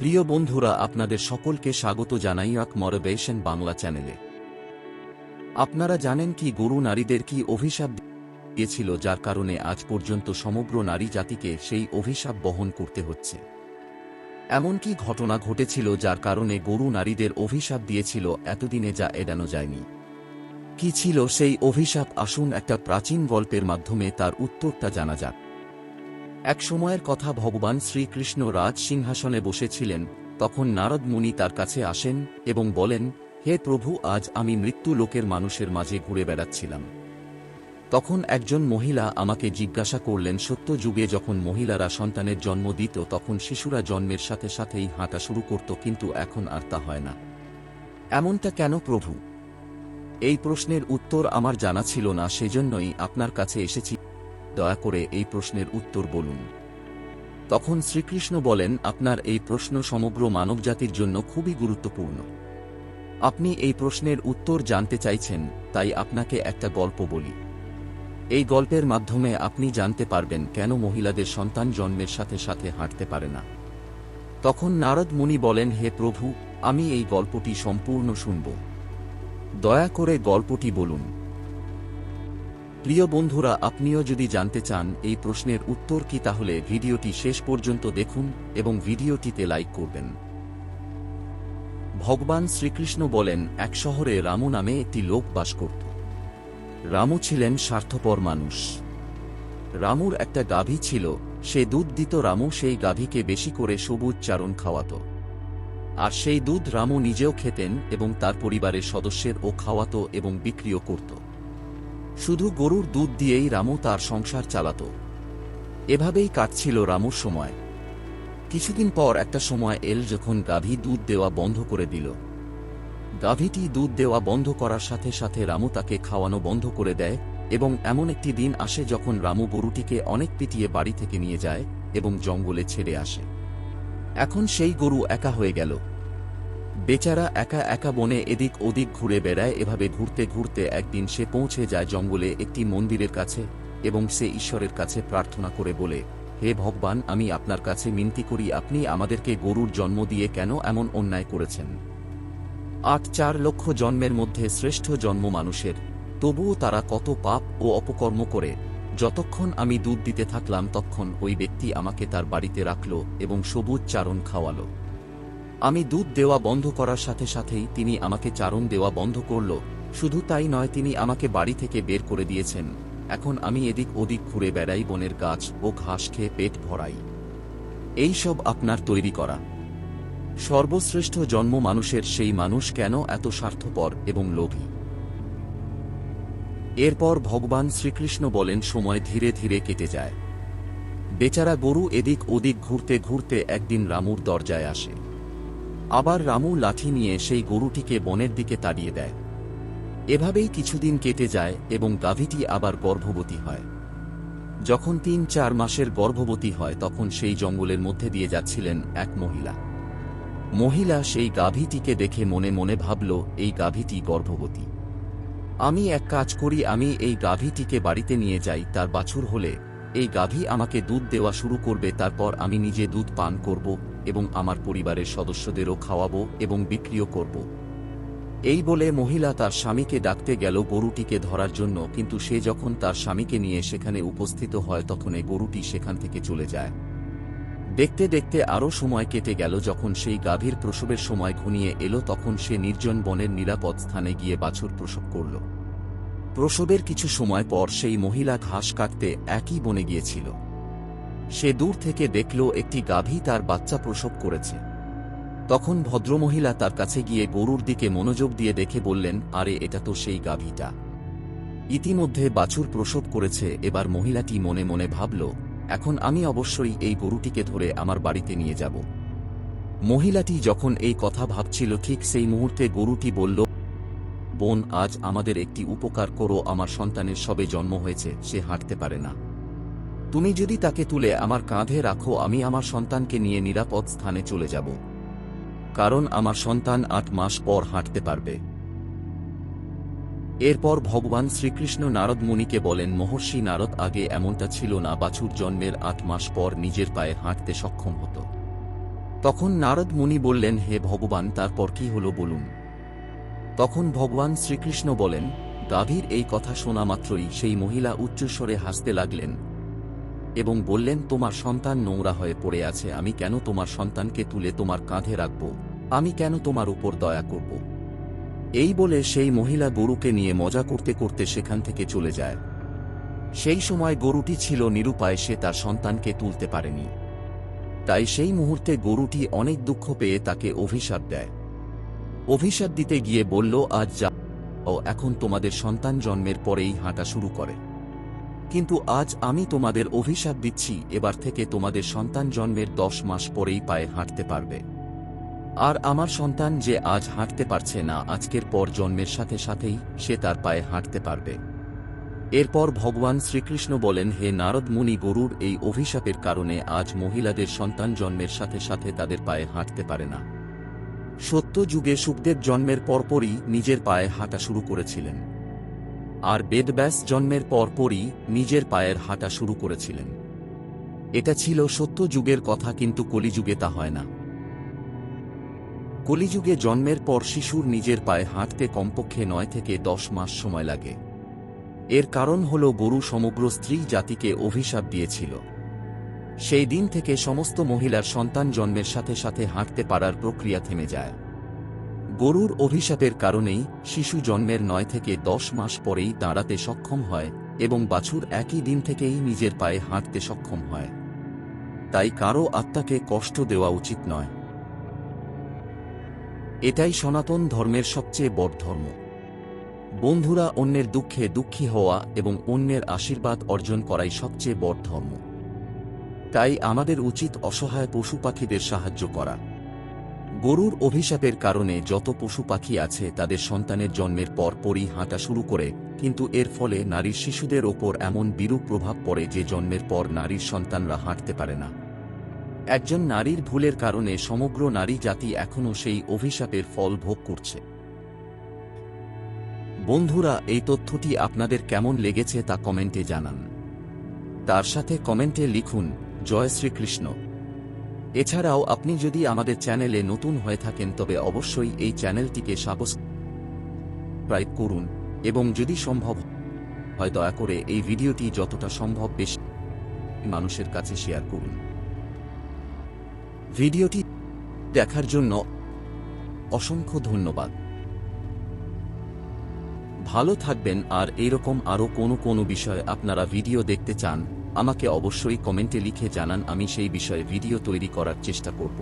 প্রিয় বন্ধুরা, আপনাদের সকলকে স্বাগত জানাই এক মরবেশন বাংলা চ্যানেলে। আপনারা জানেন কি গরু নারীদের কি অভিশাপ দিয়েছিল, যার কারণে আজ পর্যন্ত সমগ্র নারী জাতিকে সেই অভিশাপ বহন করতে হচ্ছে। এমন কি ঘটনা ঘটেছিল যার কারণে গরু নারীদের অভিশাপ দিয়েছিল, এতদিনে যা এড়ানো যায়নি। কি ছিল সেই অভিশাপ? আসুন একটা প্রাচীন গল্পের মাধ্যমে তার উত্তরটা জানা যাক। এক সময়ের কথা ভগবান শ্রীকৃষ্ণ রাজ সিংহাসনে বসেছিলেন, তখন নারদ মুনি তার কাছে আসেন এবং বলেন, হে প্রভু, আজ আমি মৃত্যু লোকের মানুষের মাঝে ঘুরে বেড়াচ্ছিলাম। তখন একজন মহিলা আমাকে জিজ্ঞাসা করলেন, সত্য যুগে যখন মহিলারা সন্তানের জন্ম দিত, তখন শিশুরা জন্মের সাথে সাথেই হাঁটা শুরু করত, কিন্তু এখন আর তা হয় না। এমনটা কেন প্রভু? এই প্রশ্নের উত্তর আমার জানা ছিল না, সেজন্যই আপনার কাছে এসেছি। দয়া করে এই প্রশ্নের উত্তর বলুন। তখন শ্রীকৃষ্ণ বলেন, আপনার এই প্রশ্ন সমগ্র মানবজাতির জন্য খুবই গুরুত্বপূর্ণ। আপনি এই প্রশ্নের উত্তর জানতে চাইছেন, তাই আপনাকে একটা গল্প বলি। এই গল্পের মাধ্যমে আপনি জানতে পারবেন কেন মহিলাদের সন্তান জন্মের সাথে সাথে হাঁটতে পারে না। তখন নারদ মুনি বলেন, হে প্রভু, আমি এই গল্পটি সম্পূর্ণ শুনব। দয়া করে গল্পটি বলুন। প্রিয় বন্ধুরা, আপনিও যদি জানতে চান এই প্রশ্নের উত্তর কি, তাহলে ভিডিওটি শেষ পর্যন্ত দেখুন এবং ভিডিওটিতে লাইক করবেন। ভগবান শ্রীকৃষ্ণ বলেন, এক শহরে রামু নামে একটি লোক বাস করত। রামু ছিলেন স্বার্থপর মানুষ। রামুর একটা গাভী ছিল, সে দুধ দিত রামু, সেই গাভীকে বেশি করে সবুজ চারণ খাওয়াত। আর সেই দুধ রামু নিজেও খেতেন এবং তার পরিবারের সদস্যের ও খাওয়াত এবং বিক্রিও করত। শুধু গরুর দুধ দিয়েই রামু তার সংসার চালাত। এভাবেই কাটছিল রামুর সময়। কিছুদিন পর একটা সময় এল যখন গাভী দুধ দেওয়া বন্ধ করে দিল। গাভীটি দুধ দেওয়া বন্ধ করার সাথে সাথে রামু তাকে খাওয়ানো বন্ধ করে দেয় এবং এমন একটি দিন আসে যখন রামু গরুটিকে অনেক পিটিয়ে বাড়ি থেকে নিয়ে যায় এবং জঙ্গলে ছেড়ে আসে। এখন সেই গরু একা হয়ে গেল। বেচারা একা একা বনে এদিক ওদিক ঘুরে বেড়ায়, এভাবে ঘুরতে ঘুরতে একদিন সে পৌঁছে যায় জঙ্গলে একটি মন্দিরের কাছে এবং সে ঈশ্বরের কাছে প্রার্থনা করে বলে, হে ভগবান, আমি আপনার কাছে মিনতি করি, আপনি আমাদেরকে গরুর জন্ম দিয়ে কেন এমন অন্যায় করেছেন? আট চার লক্ষ জন্মের মধ্যে শ্রেষ্ঠ জন্ম মানুষের, তবুও তারা কত পাপ ও অপকর্ম করে, যতক্ষণ আমি দুধ দিতে থাকলাম তখন ওই ব্যক্তি আমাকে তার বাড়িতে রাখল এবং সবুজ চারণ খাওয়ালো। আমি দুধ দেওয়া বন্ধ করার সাথে সাথেই তিনি আমাকে চারণ দেওয়া বন্ধ করল। শুধু তাই নয়, তিনি আমাকে বাড়ি থেকে বের করে দিয়েছেন। এখন আমি এদিক ওদিক ঘুরে বেড়াই, বনের গাছ ও ঘাস খেয়ে পেট ভরাই। এই সব আপনার তৈরি করা। সর্বশ্রেষ্ঠ জন্ম মানুষের সেই মানুষ কেন এত স্বার্থপর এবং লোভী? এরপর ভগবান শ্রীকৃষ্ণ বলেন, সময় ধীরে ধীরে কেটে যায়। বেচারা গরু এদিক ওদিক ঘুরতে ঘুরতে একদিন রামুর দরজায় আসে। আবার রামু লাঠি নিয়ে সেই গরুটিকে বনের দিকে তাড়িয়ে দেয়। এভাবেই কিছুদিন কেটে যায় এবং গাভীটি আবার গর্ভবতী হয়। যখন তিন চার মাসের গর্ভবতী হয়, তখন সেই জঙ্গলের মধ্যে দিয়ে যাচ্ছিলেন এক মহিলা। মহিলা সেই গাভীটিকে দেখে মনে মনে ভাবল, এই গাভীটি গর্ভবতী। আমি এক কাজ করি, আমি এই গাভীটিকে বাড়িতে নিয়ে যাই, তার বাছুর হলে এই গাভী আমাকে দুধ দেওয়া শুরু করবে, তারপর আমি নিজে দুধ পান করব। এবং আমার পরিবারের সদস্যদেরও খাওয়াবো এবং বিক্রিও করব। এই বলে মহিলা তার স্বামীকে ডাকতে গেল গরুটিকে ধরার জন্য, কিন্তু সে যখন তার স্বামীকে নিয়ে সেখানে উপস্থিত হয় তখন এই গরুটি সেখান থেকে চলে যায়। দেখতে দেখতে আরও সময় কেটে গেল, যখন সেই গাভীর প্রসবের সময় ঘনিয়ে এলো তখন সে নির্জন বনের নিরাপদ স্থানে গিয়ে বাছুর প্রসব করল। প্রসবের কিছু সময় পর সেই মহিলা ঘাস কাটতে একই বনে গিয়েছিল। সে দূর থেকে দেখল একটি গাভী তার বাচ্চা প্রসব করেছে। তখন ভদ্রমহিলা তার কাছে গিয়ে গরুর দিকে মনোযোগ দিয়ে দেখে বললেন, আরে, এটা তো সেই গাভীটা। ইতিমধ্যে বাছুর প্রসব করেছে, এবার মহিলাটি মনে মনে ভাবল, এখন আমি অবশ্যই এই গরুটিকে ধরে আমার বাড়িতে নিয়ে যাব। মহিলাটি যখন এই কথা ভাবছিল, ঠিক সেই মুহূর্তে গরুটি বলল, বোন, আজ আমাদের একটি উপকার করো, আমার সন্তানের সবে জন্ম হয়েছে, সে হাঁটতে পারে না। তুমি যদি তাকে তুলে আমার কাঁধে রাখো, আমি আমার সন্তানকে নিয়ে নিরাপদ স্থানে চলে যাব। কারণ আমার সন্তান আট মাস পর হাঁটতে পারবে। এরপর ভগবান শ্রীকৃষ্ণ নারদ মুনিকে বলেন, মহর্ষি নারদ আগে এমনটা ছিল না, বাছুর জন্মের আট মাস পর নিজের পায়ে হাঁটতে সক্ষম হতো। তখন নারদ মুনি বললেন, হে ভগবান, তারপর কি হল বলুন? তখন ভগবান শ্রীকৃষ্ণ বলেন, গাভীর এই কথা শোনা মাত্রই সেই মহিলা উচ্চস্বরে হাসতে লাগলেন। এবং বললেন, তোমার সন্তান নোংরা হয়ে পড়ে আছে, আমি কেন তোমার সন্তানকে তুলে তোমার কাঁধে রাখব? আমি কেন তোমার উপর দয়া করব? এই বলে সেই মহিলা গরুকে নিয়ে মজা করতে করতে সেখান থেকে চলে যায়। সেই সময় গরুটি ছিল নিরুপায়, সে তার সন্তানকে তুলতে পারেনি। তাই সেই মুহূর্তে গরুটি অনেক দুঃখ পেয়ে তাকে অভিশাপ দেয়। অভিশাপ দিতে গিয়ে বলল, আজ যা, ও এখন তোমাদের সন্তান জন্মের পরেই হাঁটা শুরু করে। কিন্তু আজ আমি তোমাদের অভিশাপ দিচ্ছি, এবার থেকে তোমাদের সন্তান জন্মের দশ মাস পরেই পায়ে হাঁটতে পারবে। আর আমার সন্তান যে আজ হাঁটতে পারছে না, আজকের পর জন্মের সাথে সাথেই সে তার পায়ে হাঁটতে পারবে। এরপর ভগবান শ্রীকৃষ্ণ বলেন, হে নারদ মুনি, গরুর এই অভিশাপের কারণে আজ মহিলাদের সন্তান জন্মের সাথে সাথে তাদের পায়ে হাঁটতে পারে না। সত্য যুগে সুখদেব জন্মের পরপরই নিজের পায়ে হাঁটা শুরু করেছিলেন। আর বেদব্যাস জন্মের পরপরই নিজের পায়ের হাঁটা শুরু করেছিলেন। এটা ছিল সত্য যুগের কথা, কিন্তু কলিযুগে তা হয় না। কলিযুগে জন্মের পর শিশুর নিজের পায়ে হাঁটতে কমপক্ষে নয় থেকে দশ মাস সময় লাগে। এর কারণ হল গরু সমগ্র স্ত্রী জাতিকে অভিশাপ দিয়েছিল। সেই দিন থেকে সমস্ত মহিলার সন্তান জন্মের সাথে সাথে হাঁটতে পারার প্রক্রিয়া থেমে যায়। গরুর অভিশাপের কারণেই শিশু জন্মের নয় থেকে দশ মাস পরেই দাঁড়াতে সক্ষম হয় এবং বাছুর একই দিন থেকেই নিজের পায়ে হাঁটতে সক্ষম হয়। তাই কারও আত্মাকে কষ্ট দেওয়া উচিত নয়। এটাই সনাতন ধর্মের সবচেয়ে বড় ধর্ম। বন্ধুরা অন্যের দুঃখে দুঃখী হওয়া এবং অন্যের আশীর্বাদ অর্জন করাই সবচেয়ে বড় ধর্ম। তাই আমাদের উচিত অসহায় পশু পাখিদের সাহায্য করা। গরুর অভিশাপের কারণে যত পশু পাখি আছে তাদের সন্তানের জন্মের পর পরই হাঁটা শুরু করে, কিন্তু এর ফলে নারীর শিশুদের ওপর এমন বিরূপ প্রভাব পড়ে যে জন্মের পর নারীর সন্তানরা হাঁটতে পারে না। একজন নারীর ভুলের কারণে সমগ্র নারী জাতি এখনও সেই অভিশাপের ফল ভোগ করছে। বন্ধুরা, এই তথ্যটি আপনাদের কেমন লেগেছে তা কমেন্টে জানান। তার সাথে কমেন্টে লিখুন, জয় শ্রীকৃষ্ণ। এছাড়াও আপনি যদি আমাদের চ্যানেলে নতুন হয়ে থাকেন, তবে অবশ্যই এই চ্যানেলটিকে সাবস্ক্রাইব করুন এবং যদি সম্ভব হয়, দয়া করে এই ভিডিওটি যতটা সম্ভব বেশি মানুষের কাছে শেয়ার করুন। ভিডিওটি দেখার জন্য অসংখ্য ধন্যবাদ। ভালো থাকবেন, আর এরকম আরও কোনো কোনো বিষয়ে আপনারা ভিডিও দেখতে চান আমাকে অবশ্যই কমেন্টে লিখে জানান আমি সেই বিষয়ে ভিডিও তৈরি করার চেষ্টা করব।